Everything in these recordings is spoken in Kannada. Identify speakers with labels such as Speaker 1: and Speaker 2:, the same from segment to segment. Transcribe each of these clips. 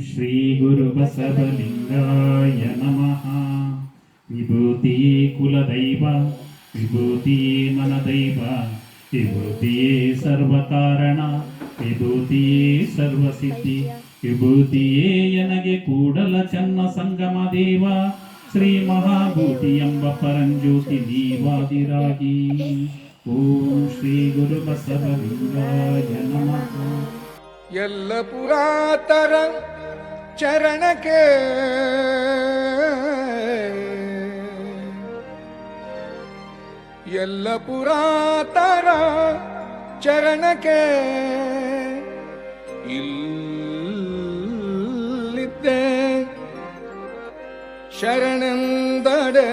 Speaker 1: ಶ್ರೀ ಗುರು ಬಸವಲಿಂಗಾಯ ನಮಃ ವಿಭೂತಿಯೇ ಕುಲದೈವ ವಿಭೂತಿಯೇ ಮನದೈವ ವಿಭೂತಿಯೇ ಸರ್ವಕಾರಣ ವಿಭೂತಿಯೇ ಸರ್ವಸಿದ್ಧಿ ವಿಭೂತಿಯೇ ಎನಗೆ ಕೂಡಲ ಚನ್ನ ಸಂಗಮ ದೇವ ಶ್ರೀ ಮಹಾಭೂತಿ ಎಂಬ ಪರಂಜ್ಯೋತಿ ನೀವಾದಿರಾಗಿ ಓಂ ಶ್ರೀ ಗುರು ಬಸವಲಿಂಗಾಯ ನಮಃ
Speaker 2: ಎಲ್ಲ ಪುರಾತರ ಚರಣಕ್ಕೆ. ಎಲ್ಲ ಪುರಾತರ ಚರಣಕ್ಕೆ ಇಲ್ಲಿದ್ದೆ. ಶರಣಂದಡೆ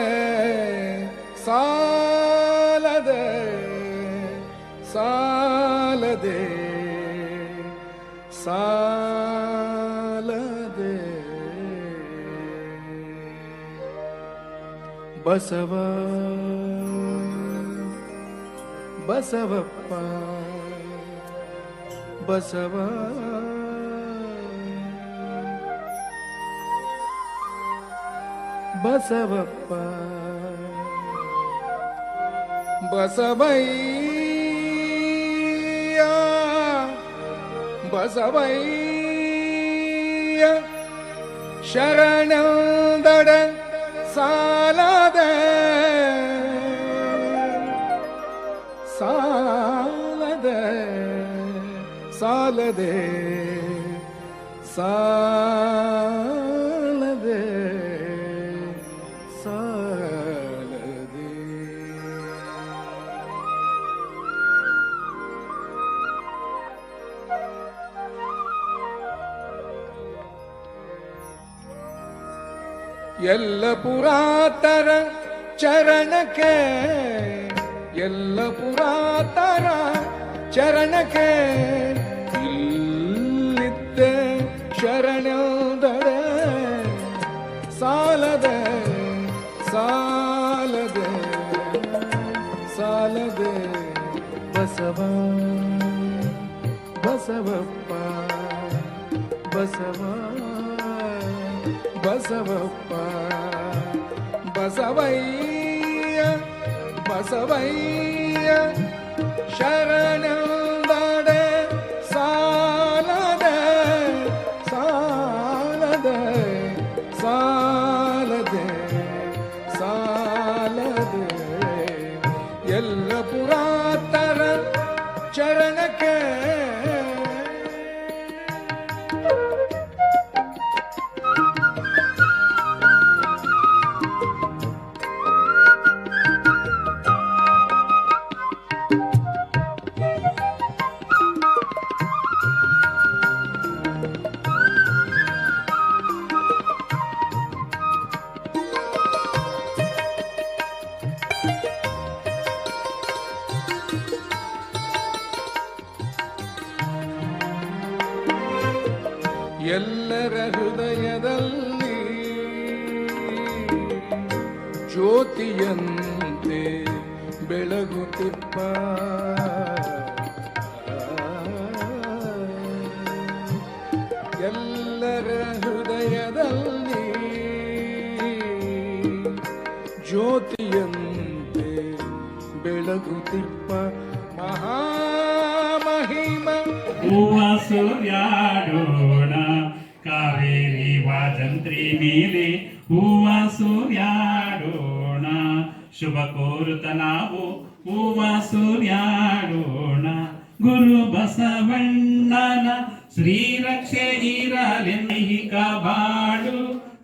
Speaker 2: ಸಾಲದೆ ಸಾಲದೆ ಸಾಲದೆ ಬಸವ ಬಸವಪ್ಪ ಬಸವ. ಬಸವಪ್ಪ ಬಸವಯ್ಯ ಬಸವಯ್ಯ ಶರಣದಡ ಸಾಲದೆ ಸಾಲದೆ ಸಾಲದೆ ಸಾಲದೆ ಎಲ್ಲ ಪುರಾತರ ಚರಣಕ್ಕೆ ಎಲ್ಲ ಪುರಾತರ ಚರಣಕ್ಕೆ ಇಲ್ಲಿದ್ದೆ ಶರಣದಡೆ ಸಾಲದೆ ಸಾಲದೆ ಸಾಲದೆ ಬಸವ ಬಸವಪ್ಪ ಬಸವ. ಬಸವಪ್ಪ ಬಸವಯ್ಯ ಬಸವಯ್ಯ ಶರಣದಡೆ ಎಲ್ಲರ ಹೃದಯದಲ್ಲಿ ಜ್ಯೋತಿಯಂತೆ ಬೆಳಗುತ್ತಿಪ್ಪ. ಎಲ್ಲರ ಹೃದಯದಲ್ಲಿ ಜ್ಯೋತಿಯಂತೆ ಬೆಳಗುತ್ತಿಪ್ಪ. ಮಹಾಮಹಿಮ.
Speaker 1: ಹೂವ ಸೂರ್ಯಾಡೋಣ. ಕಾವೇರಿ ವಾಜಂತ್ರಿ ಮೇಲೆ ಹೂವ ಸೂರ್ಯಾಡೋಣ. ಶುಭ ಕೋರುತ ನಾವು ಹೂವ ಸೂರ್ಯಾಡೋಣ. ಗುರು ಬಸವಣ್ಣನ ಶ್ರೀರಕ್ಷೆ ಇರಲೆಂದಿಕ ಬಾಳು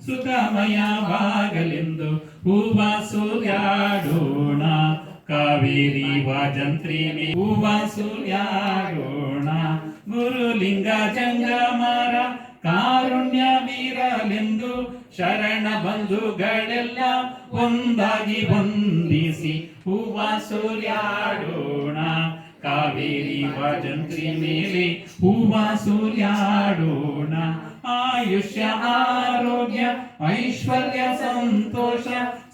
Speaker 1: ಸುಖಮಯವಾಗಲೆಂದು ಹೂವ ಸೂರ್ಯಾಡೋಣ. ಕಾವೇರಿ ವಾಜಂತ್ರಿ ಹೂವ ಸೂರ್ಯಾಡೋಣ. ಗುರುಲಿಂಗ ಜಂಗಮರ ಕಾರುಣ್ಯ ಮೀರಲೆಂದು ಶರಣ ಬಂಧುಗಳೆಲ್ಲ ಒಂದಾಗಿ ಬಂದಿಸಿ ಹೂವ ಸೂರ್ಯಾಡೋಣ. ಕಾವೇರಿ ವಜಂತ್ರಿ ಮೇಲೆ ಹೂವ ಸೂರ್ಯಾಡೋಣ. ಆಯುಷ್ಯ, ಆರೋಗ್ಯ, ಐಶ್ವರ್ಯ, ಸಂತೋಷ,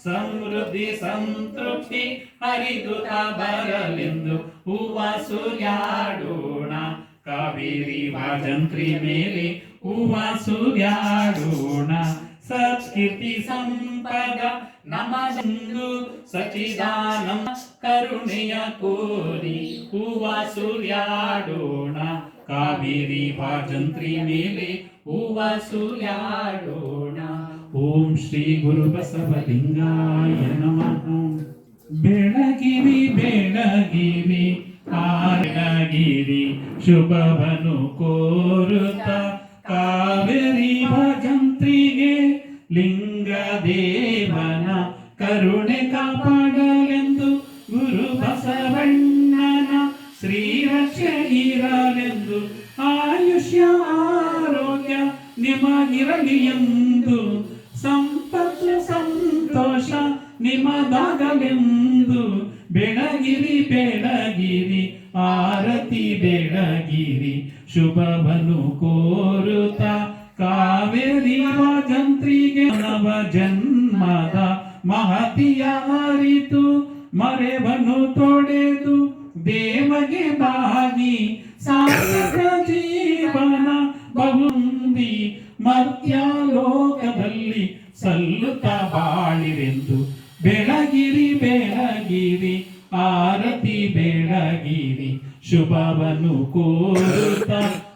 Speaker 1: ಸಮೃದ್ಧಿ, ಸಂತೃಪ್ತಿ ಹರಿದುತ ಬರಲೆಂದು ಹೂವ ಸೂರ್ಯಾಡೋಣ. ಕಾವೇರಿ ವಾಜಂತ್ರಿ ಮೇಲೆ ಹೂವ ಸೂರ್ಯಾಡೋಣ ಸತ್ಕೀರ್ತಿ ಸಂಪದ ನಮದಂದು ಸಚಿದಾನಂ ಕರುಣೆಯ ಕೋರಿ ಹೂವ ಸೂರ್ಯಾಡೋಣ ಕಾವೇರಿ ಭಾಜಂತ್ರಿ ಮೇಲೆ ಹೂವ ಸೂರ್ಯಾಡೋಣ ಓಂ ಶ್ರೀ ಗುರು ಬಸವಲಿಂಗಾಯ ನಮಃ. ಬೆಳಗಿರಿ ಬೆಳಗಿರಿ ಆರಗಿರಿ ಶುಭವನು ಕೋರುತ್ತ ನಿಮಗಿರಲಿ ಎಂದು. ಸಂಪತ್ತು, ಸಂತೋಷ ನಿಮದಾಗಲೆಂದು. ಬೆಳಗಿರಿ ಬೆಳಗಿರಿ, ಆರತಿ, ಬೆಳಗಿರಿ. ಶುಭವನು ಕೋರುತ ಕಾವೇರಿ ಜಂತ್ರಿಗೆ ನವ ಜನ್ಮದ ಮಹತಿಯ ಅರಿತು ಮರೆವನು ತೊಡೆದು ದೇವಗೆ ಬಾಗಿ. ಸಾಗರ ಜೀವನ ಬಹುಂದಿ ಮರ್ತ್ಯ ಲೋಕದಲ್ಲಿ ಸಲ್ಲುತ್ತ ಬಾಳಿರೆಂದು. ಬೆಳಗಿರಿ ಬೆಳಗಿರಿ, ಆರತಿ, ಬೆಳಗಿರಿ ಶುಭವನು ಕೋರುತ್ತ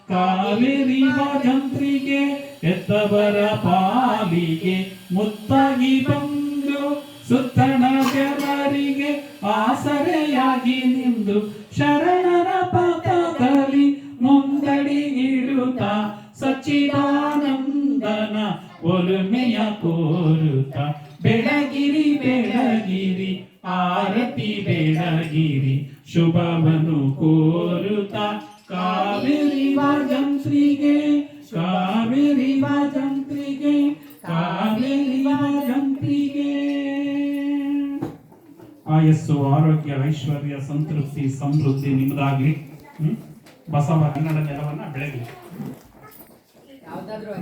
Speaker 1: ಕಾವೇರಿ ಭಜಂತ್ರಿಗೆ ಎತ್ತವರ ಪಾಲಿಗೆ ಮುತ್ತಾಗಿ ಬಂದು ಸುತ್ತಣ ಜನರಿಗೆ ಆಸರೆಯಾಗಿ ನಿಂದು ಬೆಳಗಿರಿ, ಆರತಿ ಬೆಳಗಿರಿ ಶುಭವನು ಕೋರುತ ಕಾವೇರಿ ವಾಜಂತ್ರಿಗೆ ಕಾವೇರಿ ವಾಜಂತ್ರಿಗೆ ಕಾವೇರಿ ವಾಜಂತ್ರಿಗೆ. ಆಯಸ್ಸು, ಆರೋಗ್ಯ, ಐಶ್ವರ್ಯ, ಸಂತೃಪ್ತಿ, ಸಮೃದ್ಧಿ ನಿಮ್ಮದಾಗ್ಲಿ? ಬಸವ ಕನ್ನಡ ನೆಲವನ್ನ ಬೆಳಗಲಿ
Speaker 3: ಯಾವ್ದಾದ್ರು